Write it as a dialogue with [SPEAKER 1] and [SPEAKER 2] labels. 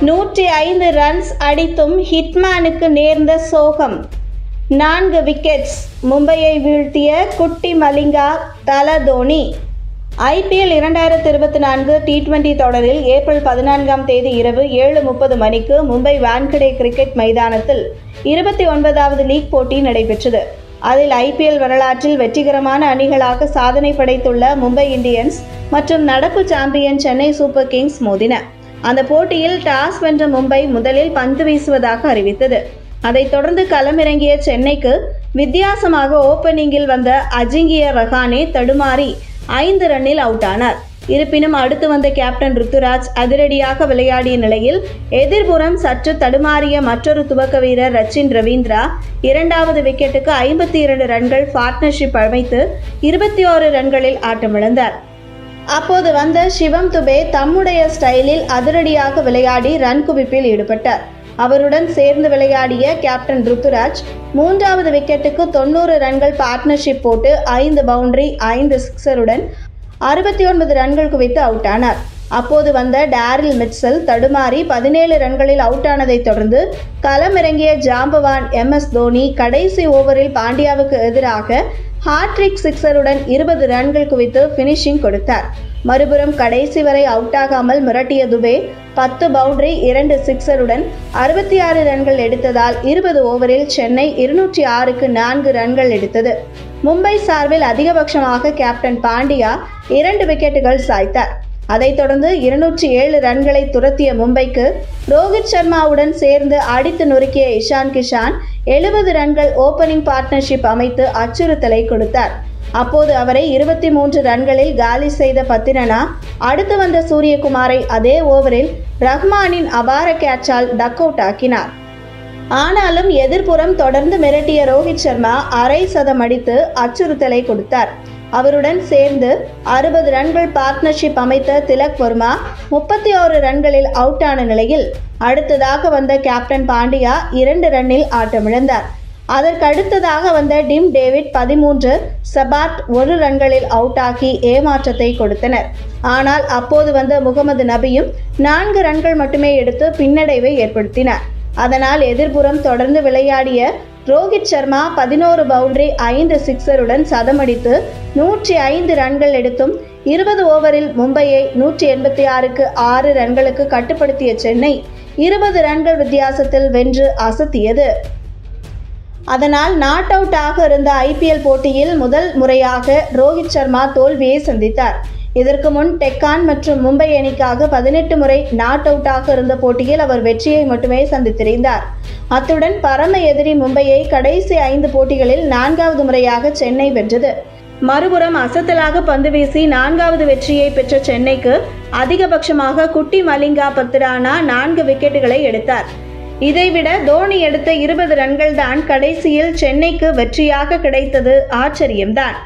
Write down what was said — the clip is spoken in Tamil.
[SPEAKER 1] நூற்றி ஐந்து ரன்ஸ் அடித்தும் ஹிட்மேனுக்கு நேர்ந்த சோகம். நான்கு விக்கெட்ஸ் மும்பையை வீழ்த்திய குட்டி மலிங்கா தல தோனி ஐபிஎல் இரண்டாயிரத்தி இருபத்தி நான்கு டி டுவெண்டி தொடரில் ஏப்ரல் பதினான்காம் தேதி இரவு ஏழு முப்பது மணிக்கு மும்பை வான்கடே கிரிக்கெட் மைதானத்தில் இருபத்தி ஒன்பதாவது லீக் போட்டி நடைபெற்றது. அதில் ஐபிஎல் வரலாற்றில் வெற்றிகரமான அணிகளாக சாதனை படைத்துள்ள மும்பை இந்தியன்ஸ் மற்றும் நடப்பு சாம்பியன் சென்னை சூப்பர் கிங்ஸ் மோதின. அந்த போட்டியில் டாஸ் வென்ற மும்பை முதலில் பந்து வீசுவதாக அறிவித்தது. அதைத் தொடர்ந்து களமிறங்கிய சென்னைக்கு வித்தியாசமாக ஓப்பனிங்கில் வந்த அஜிங்கிய ரஹானே தடுமாறி ஐந்து ரன்னில் அவுட் ஆனார் இருப்பினும் அடுத்து வந்த கேப்டன் ருத்துராஜ் அதிரடியாக விளையாடிய நிலையில் எதிர்புறம் சற்று தடுமாறிய மற்றொரு துவக்க வீரர் ரச்சின் ரவீந்திரா இரண்டாவது விக்கெட்டுக்கு ஐம்பத்தி இரண்டு ரன்கள் பார்ட்னர்ஷிப் அமைத்து இருபத்தி ஓரு ரன்களில் ஆட்டமிழந்தார். அப்போது வந்த சிவம் துபே தம்முடைய ஸ்டைலில் அதிரடியாக விளையாடி ரன் குவிப்பில் ஈடுபட்டார். அவருடன் சேர்ந்து விளையாடிய கேப்டன் ருத்துராஜ் மூன்றாவது விக்கெட்டுக்கு தொண்ணூறு ரன்கள் பார்ட்னர்ஷிப் போட்டு ஐந்து பவுண்டரி ஐந்து சிக்ஸருடன் அறுபத்தி ஒன்பது ரன்கள் குவித்து அவுட் ஆனார் அப்போது வந்த டேரில் மிட்சல் தடுமாறி பதினேழு ரன்களில் அவுட் ஆனதைத் தொடர்ந்து களமிறங்கிய ஜாம்பவான் எம் எஸ் தோனி கடைசி ஓவரில் பாண்டியாவுக்கு எதிராக ஹாட்ரிக் சிக்ஸருடன் இருபது ரன்கள் குவித்து ஃபினிஷிங் கொடுத்தார். மறுபுறம் கடைசி வரை அவுட் ஆகாமல் மிரட்டிய துபே பத்து பவுண்டரி இரண்டு சிக்ஸருடன் அறுபத்தி ஆறு ரன்கள் எடுத்ததால் இருபது ஓவரில் சென்னை இருநூற்றி ஆறுக்கு நான்கு ரன்கள் எடுத்தது. மும்பை சார்பில் அதிகபட்சமாக கேப்டன் பாண்டியா இரண்டு விக்கெட்டுகள் சாய்த்தார். அதைத் தொடர்ந்து இருநூற்றி ஏழு ரன்களை துரத்திய மும்பைக்கு ரோஹித் சர்மாவுடன் சேர்ந்து அடித்து நொறுக்கிய இஷான் கிஷான் எழுபது ரன்கள் ஓபனிங் பார்ட்னர்ஷிப் அமைத்து அச்சுறுத்தலை கொடுத்தார். அப்போது அவரை இருபத்தி மூன்று ரன்களில் காலி செய்த பத்திரனா அடுத்து வந்த சூரியகுமாரை அதே ஓவரில் ரஹ்மானின் அபார கேட்சால் டக் அவுட் ஆக்கினார். ஆனாலும் எதிர்ப்புறம் தொடர்ந்து மிரட்டிய ரோஹித் சர்மா அரை சதம் அடித்து அச்சுறுத்தலை கொடுத்தார். அவருடன் சேர்ந்து அறுபது ரன்கள் பார்ட்னர்ஷிப் அமைத்த திலக் வர்மா முப்பத்தி ஓரு ரன்களில் அவுட் ஆன நிலையில் அடுத்ததாக வந்த கேப்டன் பாண்டியா இரண்டு ரன்னில் ஆட்டமிழந்தார். அதற்கு அடுத்ததாக வந்த டிம் டேவிட் பதிமூன்று சபார்ட் ஒரு ரன்களில் அவுட் ஏமாற்றத்தை கொடுத்தனர். ஆனால் அப்போது வந்த முகமது நபியும் நான்கு ரன்கள் மட்டுமே எடுத்து பின்னடைவை ஏற்படுத்தினார். அதனால் எதிர்புறம் தொடர்ந்து விளையாடிய ரோஹித் சர்மா பதினோரு பவுண்டரி ஐந்து சிக்ஸருடன் சதமடித்து நூற்றி ஐந்து ரன்கள் எடுத்தும் இருபது ஓவரில் மும்பையை நூற்றி எண்பத்தி ஆறுக்கு ஆறு ரன்களுக்கு கட்டுப்படுத்திய சென்னை இருபது ரன்கள் வித்தியாசத்தில் வென்று அசத்தியது. அதனால் நாட் அவுட் ஆக இருந்த ஐபிஎல் போட்டியில் முதல் முறையாக ரோஹித் சர்மா தோல்வியை சந்தித்தார். இதற்கு முன் டெக்கான் மற்றும் மும்பை அணிக்காக பதினெட்டு முறை நாட் அவுட்டாக இருந்த போட்டியில் அவர் வெற்றியை மட்டுமே சந்தித்திருந்தார். அத்துடன் பரம எதிரி மும்பையை கடைசி ஐந்து போட்டிகளில் நான்காவது முறையாக சென்னை வென்றது. மறுபுறம் அசத்தலாக பந்து வீசி நான்காவது வெற்றியை பெற்ற சென்னைக்கு அதிகபட்சமாக குட்டி மலிங்கா பத்திரானா நான்கு விக்கெட்டுகளை எடுத்தார். இதைவிட தோனி எடுத்த இருபது ரன்கள் தான் கடைசியில் சென்னைக்கு வெற்றியாக கிடைத்தது ஆச்சரியம்தான்.